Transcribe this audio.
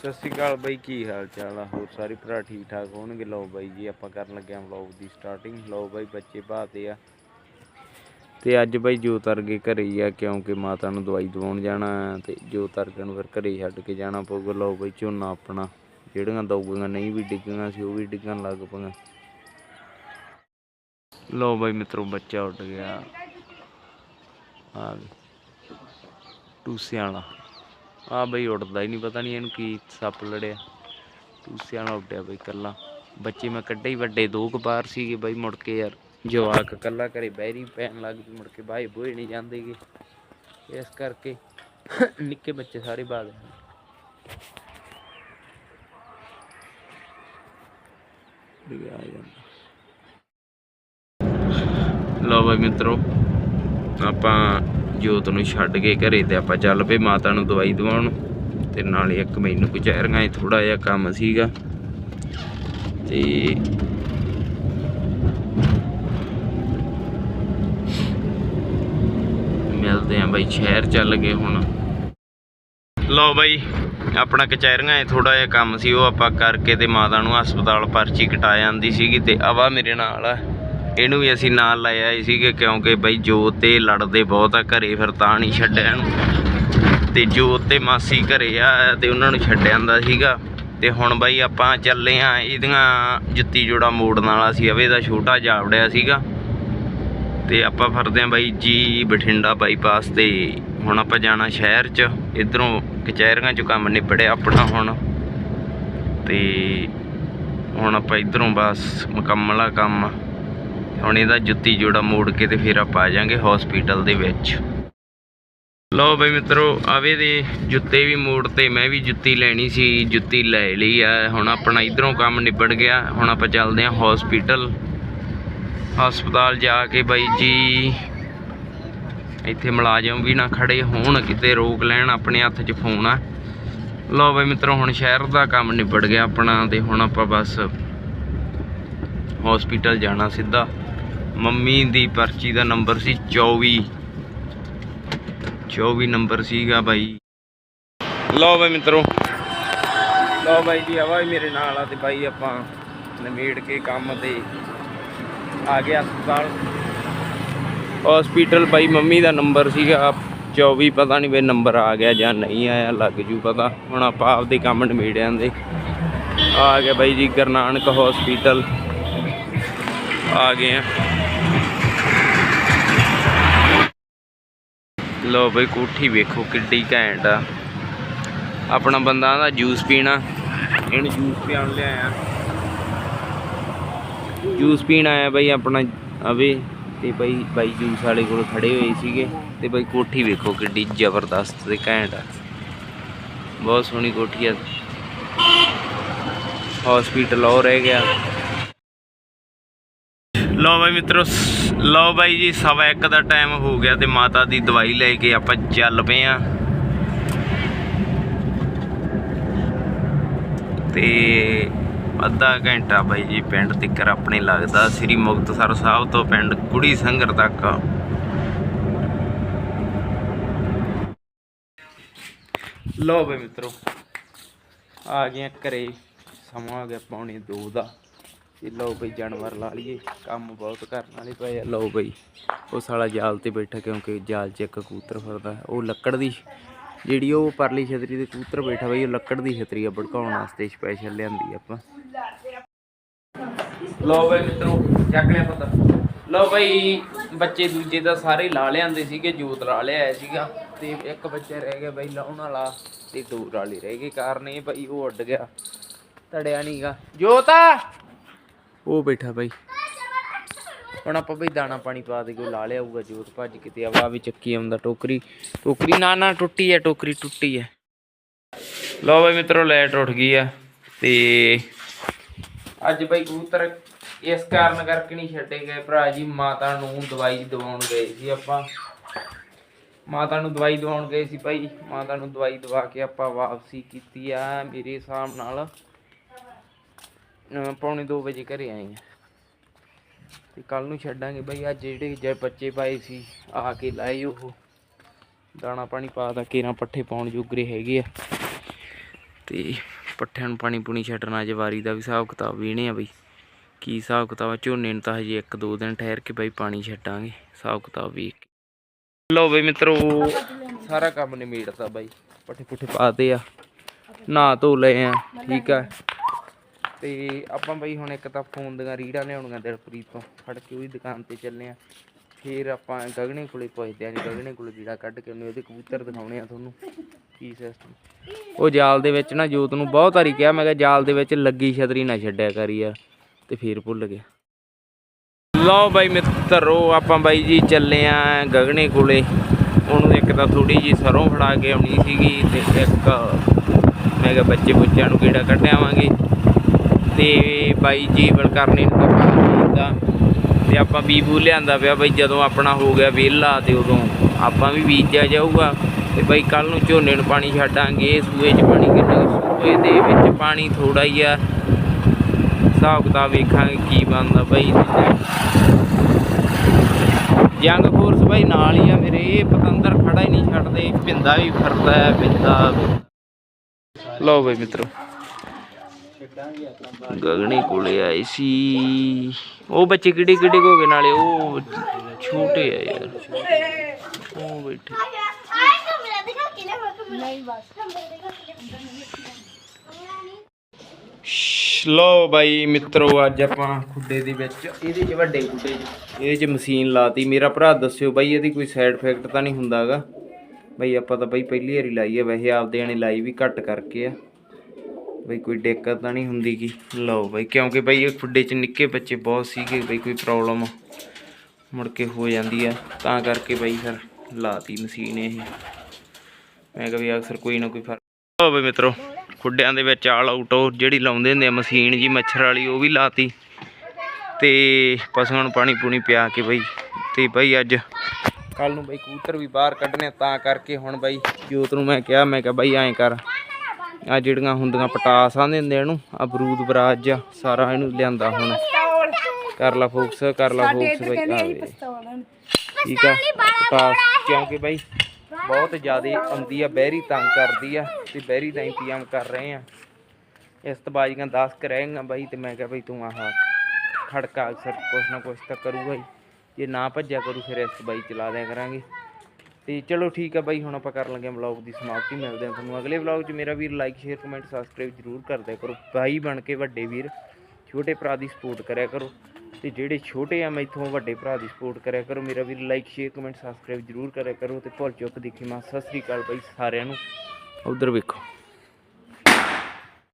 ਸਤਿ ਸ਼੍ਰੀ ਅਕਾਲ ਬਾਈ, ਕੀ ਹਾਲ ਚਾਲ ਆ? ਹੋਰ ਸਾਰੇ ਭਰਾ ਠੀਕ ਠਾਕ ਹੋਣਗੇ? ਲਓ ਬਾਈ ਜੀ, ਆਪਾਂ ਕਰਨ ਲੱਗੇ ਆਂ ਵਲੌਗ ਦੀ ਸਟਾਰਟਿੰਗ ਲਓ ਬਾਈ, ਬੱਚੇ ਭਾਤੇ ਆ। ਤੇ ਅੱਜ ਬਾਈ ਜੋ ਤਰਗੇ ਘਰੇ ਹੀ ਆ, ਕਿਉਂਕਿ ਮਾਤਾ ਨੂੰ ਦਵਾਈ ਦਵਾਉਣ ਜਾਣਾ ਹੈ ਤੇ ਜੋਤ ਵਰਗੇ ਨੂੰ ਫਿਰ ਘਰੇ ਛੱਡ ਕੇ ਜਾਣਾ ਪਊਗਾ। ਲਓ ਬਾਈ, ਝੋਨਾ ਆਪਣਾ। ਜਿਹੜੀਆਂ ਦਊਗੀਆਂ, ਨਹੀਂ ਵੀ ਡਿੱਗੀਆਂ ਸੀ, ਉਹ ਵੀ ਡਿੱਗਣ ਲੱਗ ਪਈਆਂ। ਲਓ ਬਾਈ, ਮਿੱਤਰੋ, ਬੱਚਾ ਉੱਡ ਗਿਆ। ਆ ਟੂਸਿਆਂ ਵਾਲਾ। ਆ ਬਈ ਉੱਡਦਾ ਹੀ ਨਹੀਂ, ਪਤਾ ਨਹੀਂ ਇਹਨੂੰ ਕੀ ਸੱਪ ਲੜਿਆ। ਟੂਸਿਆਂ ਨਾਲ ਉੱਡਿਆ ਬਈ ਕੱਲਾ ਬੱਚੇ ਮੈਂ ਕੱਢੇ ਹੀ ਵੱਡੇ, ਦੋ ਕੁ ਬਾਹਰ ਸੀਗੇ ਬਈ ਮੁੜ ਕੇ ਯਾਰ। ਜਵਾਕ ਕੱਲਾ ਘਰੇ ਬੈਰੀ ਪੈਣ ਲੱਗ ਪਈ ਮੁੜ ਕੇ ਬਾਹੇ ਬੋਏ ਨਹੀਂ ਜਾਂਦੇਗੇ ਇਸ ਕਰਕੇ ਨਿੱਕੇ ਬੱਚੇ ਸਾਰੇ ਬਾਦ ਆ ਲਓ ਬਈ ਮਿੱਤਰੋ, ਆਪਾਂ ਜੋਤ ਨੂੰ ਛੱਡ ਕੇ ਘਰੇ ਤੇ ਆਪਾਂ ਚੱਲ ਪਏ ਮਾਤਾ ਨੂੰ ਦਵਾਈ ਦਵਾਉਣ। ਤੇ ਨਾਲੇ ਇੱਕ ਮੈਨੂੰ ਕਚਹਿਰੀਆਂ 'ਚ ਥੋੜਾ ਜਿਹਾ ਕੰਮ ਸੀਗਾ। ਤੇ ਮਿਲਦੇ ਆਂ ਬਾਈ, ਸ਼ਹਿਰ ਚੱਲ ਗਏ ਹੁਣ। ਲਓ ਬਾਈ, ਆਪਣਾ ਕਚਹਿਰੀਆਂ 'ਚ ਥੋੜਾ ਜਿਹਾ ਕੰਮ ਸੀ, ਉਹ ਆਪਾਂ ਕਰਕੇ ਤੇ ਮਾਤਾ ਨੂੰ ਹਸਪਤਾਲ ਪਰਚੀ ਕਟਾ ਜਾਂਦੀ ਸੀਗੀ ਤੇ ਆਵਾ ਮੇਰੇ ਨਾਲ ਆ। ਇਹਨੂੰ ਵੀ ਅਸੀਂ ਨਾਲ ਲੈ ਆਏ ਸੀਗੇ ਕਿਉਂਕਿ ਬਈ ਜੋਤ ਤੇ ਲੜਦੇ ਬਹੁਤ ਆ, ਘਰੇ ਫਿਰ ਤਾਂ ਨਹੀਂ ਛੱਡਿਆ ਇਹਨੂੰ। ਤੇ ਜੋਤ ਤੇ ਮਾਸੀ ਘਰੇ ਆ ਤੇ ਉਹਨਾਂ ਨੂੰ ਛੱਡ ਆਂਦਾ ਸੀਗਾ। ਤੇ ਹੁਣ ਬਾਈ ਆਪਾਂ ਚੱਲੇ ਆ ਇਹਦੀਆਂ ਜੁੱਤੀ ਜੋੜਾ ਮੋੜਨ ਵਾਲਾ ਸੀ, ਅਵੇ ਦਾ ਛੋਟਾ ਜਾਵੜਿਆ ਸੀਗਾ। ਤੇ ਆਪਾਂ ਫਿਰਦੇ ਆ ਬਾਈ ਜੀ ਬਠਿੰਡਾ ਬਾਈਪਾਸ ਤੇ। ਹੁਣ ਆਪਾਂ ਜਾਣਾ ਸ਼ਹਿਰ 'ਚ, ਇਧਰੋਂ ਕਚਹਿਰੀਆਂ 'ਚ ਕੰਮ ਨਿਬੜਿਆ ਆਪਣਾ ਹੁਣ। ਤੇ ਹੁਣ ਆਪਾਂ ਇਧਰੋਂ ਬਸ ਮੁਕੰਮਲ ਆ ਕੰਮ। ਹੁਣ ਇਹਦਾ ਜੁੱਤੀ ਜੋੜਾ ਮੋੜ ਕੇ ਤੇ ਫਿਰ ਆਪਾਂ ਆ ਜਾਾਂਗੇ ਹਸਪੀਟਲ ਦੇ ਵਿੱਚ। ਲਓ ਬਈ ਮਿੱਤਰੋ, ਆਵੇ ਦੇ ਜੁੱਤੇ ਵੀ ਮੋੜ ਤੇ, ਮੈਂ ਵੀ ਜੁੱਤੀ ਲੈਣੀ ਸੀ, ਜੁੱਤੀ ਲੈ ਲਈ ਆ। ਹੁਣ ਆਪਣਾ ਇਧਰੋਂ ਕੰਮ ਨਿਬੜ ਗਿਆ। ਹੁਣ ਆਪਾਂ ਚੱਲਦੇ ਹਾਂ ਹਸਪੀਟਲ ਹਸਪਤਾਲ ਜਾ ਕੇ ਬਾਈ ਜੀ, ਇੱਥੇ ਮੁਲਾਜ਼ਮ ਵੀ ਨਾ ਖੜੇ ਹੋਣ, ਕਿਤੇ ਰੋਕ ਲੈਣ ਆਪਣੇ ਹੱਥ 'ਚ ਫੋਨ ਆ। ਲਓ ਬਈ ਮਿੱਤਰੋ, ਹੁਣ ਸ਼ਹਿਰ ਦਾ ਕੰਮ ਨਿਬੜ ਗਿਆ ਆਪਣਾ ਤੇ ਹੁਣ ਆਪਾਂ ਬਸ ਹਸਪੀਟਲ ਜਾਣਾ ਸਿੱਧਾ। ਮੰਮੀ ਦੀ ਪਰਚੀ ਦਾ ਨੰਬਰ ਸੀ 24 24 ਨੰਬਰ ਸੀਗਾ ਬਾਈ। ਲਓ ਬਾਈ ਮਿੱਤਰੋ। ਲਓ ਬਾਈ ਜੀ ਆਵਾ ਮੇਰੇ ਨਾਲ ਆ ਤੇ ਬਾਈ ਆਪਾਂ ਨਿਬੇੜ ਕੇ ਕੰਮ ਤੇ ਆ ਗਿਆ ਹਸਪਤਾਲ। ਹਸਪੀਟਲ ਬਾਈ ਮੰਮੀ ਦਾ ਨੰਬਰ ਸੀਗਾ 24 ਪਤਾ ਨਹੀਂ ਵੇ ਨੰਬਰ ਆ ਗਿਆ ਜਾਂ ਨਹੀਂ ਆਇਆ, ਲੱਗ ਜੂ ਪਤਾ। ਹੁਣ ਆਪਾਂ ਆਪਦੇ ਕੰਮ ਨਿਬੇੜਿਆਂ ਦੇ। ਆ ਗਿਆ ਬਾਈ ਜੀ ਗੁਰਨਾਨਕ ਹਸਪੀਟਲ ਆ ਗਏ ਆ। ਲੋ ਬਈ ਕੋਠੀ ਵੇਖੋ ਕਿੱਡੀ ਘੈਂਟ ਆ। ਆਪਣਾ ਬੰਦਾ ਦਾ ਜੂਸ ਪੀਣਾ। ਇਹਨੂੰ ਜੂਸ ਪਿਆਉਣ ਲਿਆਇਆ। ਜੂਸ ਪੀਣ ਆਇਆ ਬਈ ਆਪਣਾ ਅਵੇ ਤੇ ਬਈ, ਬਾਈ ਜੂਸ ਵਾਲੇ ਕੋਲ ਖੜੇ ਹੋਏ ਸੀਗੇ ਤੇ ਬਈ ਕੋਠੀ ਵੇਖੋ ਕਿੱਡੀ ਜ਼ਬਰਦਸਤ ਤੇ ਘੈਂਟ ਆ। ਬਹੁਤ ਸੋਹਣੀ ਕੋਠੀ ਆ। ਹਸਪੀਟਲ ਉਹ ਰਹਿ ਗਿਆ। ਲਓ ਬਾਈ ਮਿੱਤਰੋ ਲਓ ਬਾਈ ਜੀ, ਸਵਾ ਇੱਕ ਦਾ ਟਾਈਮ ਹੋ ਗਿਆ ਤੇ ਮਾਤਾ ਦੀ ਦਵਾਈ ਲੈ ਕੇ ਆਪਾਂ ਚੱਲ ਪਏ ਆ। ਤੇ ਅੱਧਾ ਘੰਟਾ ਬਾਈ ਜੀ ਪਿੰਡ ਤਿੱਕਰ ਆਪਣੇ ਲੱਗਦਾ, ਸ੍ਰੀ ਮੁਕਤਸਰ ਸਾਹਿਬ ਤੋਂ ਪਿੰਡ ਕੁੜੀ ਸੰਗਰ ਤੱਕ। ਲਓ ਬਾਈ ਮਿੱਤਰੋ, ਆ ਗਏ ਘਰੇ, ਸਮਾਂ ਹੋ ਗਿਆ ਪੌਣੇ 2 ਦਾ। ਤੇ ਲਓ ਬਈ ਜਾਨਵਰ ਲਾ ਲਈਏ, ਕੰਮ ਬਹੁਤ ਕਰਨ ਵਾਲੇ ਪਏ ਆ। ਲਓ ਬਈ ਉਹ ਸਾਲਾ ਜਾਲ ਤੇ ਬੈਠਾ ਕਿਉਂਕਿ ਜਾਲ 'ਚ ਇੱਕ ਕਬੂਤਰ ਫਿਰਦਾ। ਉਹ ਲੱਕੜ ਦੀ ਜਿਹੜੀ ਉਹ ਪਰਲੀ ਛਤਰੀ ਦੇ ਕਬੂਤਰ ਬੈਠਾ ਬਈ, ਉਹ ਲੱਕੜ ਦੀ ਛਤਰੀ ਆ, ਭੜਕਾਉਣ ਵਾਸਤੇ ਸਪੈਸ਼ਲ ਲਿਆਂਦੀ ਆਪਾਂ। ਲਓ ਬਈ ਮਿੱਤਰੋ, ਚੱਕ ਲਿਆ ਪਤਾ। ਲਓ ਬਈ, ਬੱਚੇ ਦੂਜੇ ਤਾਂ ਸਾਰੇ ਲਾ ਲਿਆਂਦੇ ਸੀਗੇ, ਜੋਤ ਲਾ ਲਿਆ ਸੀਗਾ। ਤੇ ਇੱਕ ਬੱਚਾ ਰਹਿ ਗਿਆ ਬਈ ਲਾਉਣ ਵਾਲਾ ਤੇ ਦੋ ਵਾਲੇ ਰਹਿ ਗਏ, ਕਾਰਨ ਇਹ ਬਈ ਉਹ ਉੱਡ ਗਿਆ। ਤੜਿਆ ਨਹੀਂਗਾ ਜੋਤ! ਉਹ ਬੈਠਾ ਬਾਈ। ਹੁਣ ਆਪਾਂ ਬਈ ਦਾਣਾ ਪਾਣੀ ਪਾ ਦੇ ਕੇ ਲਾ ਲਿਆਊਗਾ ਜੋਤ ਭੱਜ ਕੇ ਆਵਾ ਵੀ ਚੱਕੀ ਆਉਂਦਾ ਟੋਕਰੀ। ਟੋਕਰੀ ਨਾ ਨਾ, ਟੁੱਟੀ ਹੈ, ਟੋਕਰੀ ਟੁੱਟੀ ਹੈ। ਲਓ ਬਾਈ ਮਿੱਤਰੋ, ਲਾਈਟ ਉੱਠ ਗਈ ਆ ਤੇ ਅੱਜ ਬਈ ਕਬੂਤਰ ਇਸ ਕਾਰਨ ਕਰਕੇ ਨਹੀਂ ਛੱਡੇ ਗਏ ਭਰਾ ਜੀ, ਮਾਤਾ ਨੂੰ ਦਵਾਈ ਦਵਾਉਣ ਗਏ ਸੀ ਆਪਾਂ। ਮਾਤਾ ਨੂੰ ਦਵਾਈ ਦਵਾਉਣ ਗਏ ਸੀ ਭਾਈ ਮਾਤਾ ਨੂੰ ਦਵਾਈ ਦਵਾ ਕੇ ਆਪਾਂ ਵਾਪਸੀ ਕੀਤੀ ਆ ਮੇਰੇ ਹਿਸਾਬ ਨਾਲ। ਪੌਣੇ 2 ਵਜੇ ਘਰੇ ਆਏ ਆ। ਤੇ ਕੱਲ ਨੂੰ ਛੱਡਾਂਗੇ ਬਈ, ਅੱਜ ਜਿਹੜੇ ਜੇ ਬੱਚੇ ਪਾਏ ਸੀ, ਆ ਕੇ ਲਾਏ ਉਹ। ਦਾਣਾ ਪਾਣੀ ਪਾ ਦਾ ਕੇਰਾਂ ਪੱਠੇ ਪਾਉਣ ਜੋਗਰੇ ਹੈਗੇ ਆ। ਤੇ ਪੱਠਿਆਂ ਨੂੰ ਪਾਣੀ ਪੂਣੀ ਛੱਡਣਾ, ਅੱਜ ਵਾਰੀ ਦਾ ਵੀ ਹਿਸਾਬ ਕਿਤਾਬ ਵੀ ਵੇਣੇ ਆ ਬਈ। ਕੀ ਹਿਸਾਬ ਕਿਤਾਬ ਆ? ਝੋਨੇ ਨੂੰ ਤਾਂ ਹਜੇ ਇੱਕ ਦੋ ਦਿਨ ਠਹਿਰ ਕੇ ਬਈ ਪਾਣੀ ਛੱਡਾਂਗੇ। ਹਿਸਾਬ ਕਿਤਾਬ ਵੀ ਕੇ ਲਓ ਬਈ ਮਿੱਤਰੋ, ਸਾਰਾ ਕੰਮ ਨਿਮੇੜਤਾ ਬਾਈ। ਪੱਠੇ ਪੁੱਠੇ ਪਾਤੇ ਆ। ਨਹਾ ਧੋ ਲਏ ਆ, ਠੀਕ ਆ। ਤੇ ਆਪਾਂ ਬਈ ਹੁਣ ਇੱਕ ਤਾਂ ਫੋਨ ਦੀਆਂ ਰੀੜਾਂ ਲਿਆਉਣੀਆਂ ਦਿਲਪ੍ਰੀਤ ਤੋਂ, ਫੜ ਕੇ ਉਹਦੀ ਦੁਕਾਨ ਤੇ ਚੱਲੇ ਆ। ਫਿਰ ਆਪਾਂ ਗਗਨੇ ਕੋਲੇ ਪਹੁੰਚਦੇ ਆਂ ਜੀ, ਗਗਨੇ ਕੋਲੇ ਰੀੜਾ ਕੱਢ ਕੇ ਉਹਨੇ ਉਹਦੇ ਕਬੂਤਰ ਦਿਖਾਉਣੇ ਆ ਤੁਹਾਨੂੰ। ਕੀ ਸਿਸਟਮ ਉਹ ਜਾਲ ਦੇ ਵਿੱਚ ਨਾ ਜੋਤ ਨੂੰ ਬਹੁਤ ਵਾਰੀ ਕਿਹਾ, ਮੈਂ ਕਿਹਾ ਜਾਲ ਦੇ ਵਿੱਚ ਲੱਗੀ ਛਤਰੀ ਨਾ ਛੱਡਿਆ ਕਰੀ ਯਾਰ, ਤੇ ਫਿਰ ਭੁੱਲ ਗਿਆ। ਲਓ ਬਾਈ ਮਿੱਤਰੋ, ਆਪਾਂ ਬਾਈ ਜੀ ਚੱਲੇ ਆ ਗਗਨੇ ਕੋਲੇ। ਉਹਨੂੰ ਇੱਕ ਤਾਂ ਥੋੜੀ ਜੀ ਸਰੋਂ ਫੜਾ ਕੇ ਆਉਣੀ ਸੀਗੀ, ਤੇ ਇੱਕ ਮੈਂ ਕਿਹਾ ਬੱਚੇ ਬੁੱਚਿਆਂ ਨੂੰ ਕਿਹੜਾ ਕੱਢਿਆਵਾਂਗੇ ਤੇ ਬਾਈ ਜੀਵਨ ਕਰਨੇ ਨੂੰ ਤਾਂ ਤੇ ਆਪਾਂ ਬੀਬੂ ਲਿਆਂਦਾ ਪਿਆ ਬਾਈ, ਜਦੋਂ ਆਪਣਾ ਹੋ ਗਿਆ ਵਿਹਲਾ ਤੇ ਉਦੋਂ ਆਪਾਂ ਵੀ ਬੀਜਿਆ ਜਾਊਗਾ। ਤੇ ਬਾਈ ਕੱਲ ਨੂੰ ਝੋਨੇ ਨੂੰ ਪਾਣੀ ਛੱਡਾਂਗੇ, ਸੂਏ 'ਚ ਪਾਣੀ ਕਿੰਨਾ ਸੂਏ ਦੇ ਵਿੱਚ ਪਾਣੀ ਥੋੜਾ ਹੀ ਆ। ਹਿਸਾਬ ਕਿਤਾਬ ਵੇਖਾਂਗੇ ਕੀ ਬਣਦਾ ਬਾਈ। ਜੰਗ ਫੋਰਸ ਬਾਈ ਨਾਲ ਹੀ ਆ ਮੇਰੇ ਇਹ ਪਤੰਦਰ ਖੜਾ ਹੀ ਨਹੀਂ ਛੱਡਦੇ। ਪਿੰਦਾ ਵੀ ਫਿਰਦਾ, ਪਿੰਦਾ ਲਓ ਬਾਈ ਮਿੱਤਰੋ। ਗਗਨੇ ਕੋਲੇ ਆਏ ਸੀ। ਉਹ ਬੱਚੇ ਕਿਹੜੇ ਕਿਹੜੇ ਹੋ ਗਏ ਨਾਲੇ, ਉਹ ਛੋਟੇ ਆ ਯਾਰ। ਉਹ ਬੈਠੇ। ਸ਼- ਲਓ ਬਾਈ ਮਿੱਤਰੋ, ਅੱਜ ਆਪਾਂ ਖੁੱਡੇ ਦੇ ਵਿੱਚ, ਇਹਦੇ 'ਚ ਵੱਡੇ ਖੁੱਡੇ 'ਚ, ਇਹਦੇ 'ਚ ਮਸ਼ੀਨ ਲਾਤੀ। ਮੇਰਾ ਭਰਾ ਦੱਸਿਓ ਬਾਈ, ਇਹਦੀ ਕੋਈ ਸਾਈਡ ਇਫੈਕਟ ਤਾਂ ਨਹੀਂ ਹੁੰਦਾਗਾ? ਬਾਈ, ਆਪਾਂ ਤਾਂ ਬਾਈ, ਪਹਿਲੀ ਵਾਰੀ ਲਾਈ ਹੈ ਵੈਸੇ ਆਪਦੇ ਨੇ ਲਾਈ ਵੀ ਘੱਟ ਕਰਕੇ ਆ। ਬਈ ਕੋਈ ਦਿੱਕਤ ਤਾਂ ਨਹੀਂ ਹੁੰਦੀ ਕੀ ਲਓ ਬਈ, ਕਿਉਂਕਿ ਬਈ ਇਹ ਖੁੱਡੇ 'ਚ ਨਿੱਕੇ ਬੱਚੇ ਬਹੁਤ ਸੀਗੇ, ਬਈ ਕੋਈ ਪ੍ਰੋਬਲਮ ਮੁੜ ਕੇ ਹੋ ਜਾਂਦੀ ਆ। ਤਾਂ ਕਰਕੇ ਬਈ ਫਿਰ ਲਾਤੀ ਮਸ਼ੀਨ ਇਹ। ਮੈਂ ਕਿਹਾ ਵੀ ਅਕਸਰ ਕੋਈ ਨਾ ਕੋਈ ਫ਼ਰਕ ਲਓ ਬਈ ਮਿੱਤਰੋ, ਖੁੱਡਿਆਂ ਦੇ ਵਿੱਚ ਆਲ ਆਊਟ ਉਹ ਜਿਹੜੀ ਲਾਉਂਦੇ ਹੁੰਦੇ ਆ ਮਸ਼ੀਨ ਜੀ, ਮੱਛਰ ਵਾਲੀ, ਉਹ ਵੀ ਲਾਤੀ। ਤੇ ਪਸ਼ੂਆਂ ਨੂੰ ਪਾਣੀ ਪੂਣੀ ਪਿਆ ਕੇ ਬਈ, ਤੇ ਬਈ ਅੱਜ ਕੱਲ ਨੂੰ ਬਈ ਕੂਤਰ ਵੀ ਬਾਹਰ ਕੱਢਨੇ ਤਾਂ ਕਰਕੇ ਹੁਣ ਬਈ ਜੋਤ ਨੂੰ ਮੈਂ ਕਿਹਾ ਮੈਂ ਕਿਹਾ ਬਈ ਐਂ ਕਰ। ਆ ਜਿਹੜੀਆਂ ਹੁੰਦੀਆਂ ਪਟਾਸ ਆਂਦੇ ਹੁੰਦੇ ਇਹਨੂੰ ਆ ਬਰੂਦ ਬਰਾਜ ਜਿਹਾ, ਸਾਰਾ ਇਹਨੂੰ ਲਿਆਂਦਾ ਹੁਣ। ਕਰ ਲਾ ਫੋਕਸ ਕਰ ਲਾ ਫੋਕਸ ਬਈ ਠੀਕ ਆ ਪਟਾਸ ਕਿਉਂਕਿ ਬਈ ਬਹੁਤ ਜ਼ਿਆਦਾ ਆਉਂਦੀ ਆ ਬਹਿਰੀ ਤੰਗ ਕਰਦੀ ਆ ਤੇ ਬਹਿਰੀ ਦਾ ਇੰਤਜ਼ਾਮ ਕਰ ਰਹੇ ਆ। ਇਸ ਤੋਂ ਬਾਜੀਆਂ 10 ਕ ਰਹਿਗੀਆਂ ਬਾਈ ਤੇ ਮੈਂ ਕਿਹਾ ਬਈ ਤੂੰ ਆਹ ਖੜਕਾ ਅਕਸਰ ਕੁਛ ਨਾ ਕੁਛ ਤਾਂ ਕਰੂਗਾ ਹੀ। ਜੇ ਨਾ ਭੱਜਿਆ ਕਰੂ ਫਿਰ ਇਸ ਬਾਈ ਚਲਾ ਦਿਆ ਕਰਾਂਗੇ। ਤੇ ਚਲੋ ਠੀਕ ਆ ਬਾਈ, ਹੁਣ ਆਪਾਂ ਕਰਨ ਲੱਗੇ ਵਲੌਗ ਦੀ ਸਮਾਪਤੀ, ਮਿਲਦੇ ਹਾਂ ਤੁਹਾਨੂੰ ਅਗਲੇ ਵਲੌਗ 'ਚ। ਮੇਰਾ ਵੀਰ ਲਾਈਕ ਸ਼ੇਅਰ ਕਮੈਂਟ ਸਬਸਕ੍ਰਾਈਬ ਜ਼ਰੂਰ ਕਰ ਦਿਆ ਕਰੋ। ਭਾਈ ਬਣ ਕੇ ਵੱਡੇ ਵੀਰ, ਛੋਟੇ ਭਰਾ ਦੀ ਸਪੋਰਟ ਕਰਿਆ ਕਰੋ। ਤੇ ਜਿਹੜੇ ਛੋਟੇ ਆ ਮੈਥੋਂ ਵੱਡੇ ਭਰਾ ਦੀ ਸਪੋਰਟ ਕਰਿਆ ਕਰੋ। ਮੇਰਾ ਵੀਰ ਲਾਈਕ ਸ਼ੇਅਰ ਕਮੈਂਟ ਸਬਸਕ੍ਰਾਈਬ ਜ਼ਰੂਰ ਕਰਿਆ ਕਰੋ। ਤੇ ਭੁੱਲ ਚੁੱਕ ਦੇਖੀ ਮਾਂ, ਸਤਿ ਸ੍ਰੀ ਅਕਾਲ ਬਾਈ ਸਾਰਿਆਂ ਨੂੰ। ਉਧਰ ਵੇਖੋ।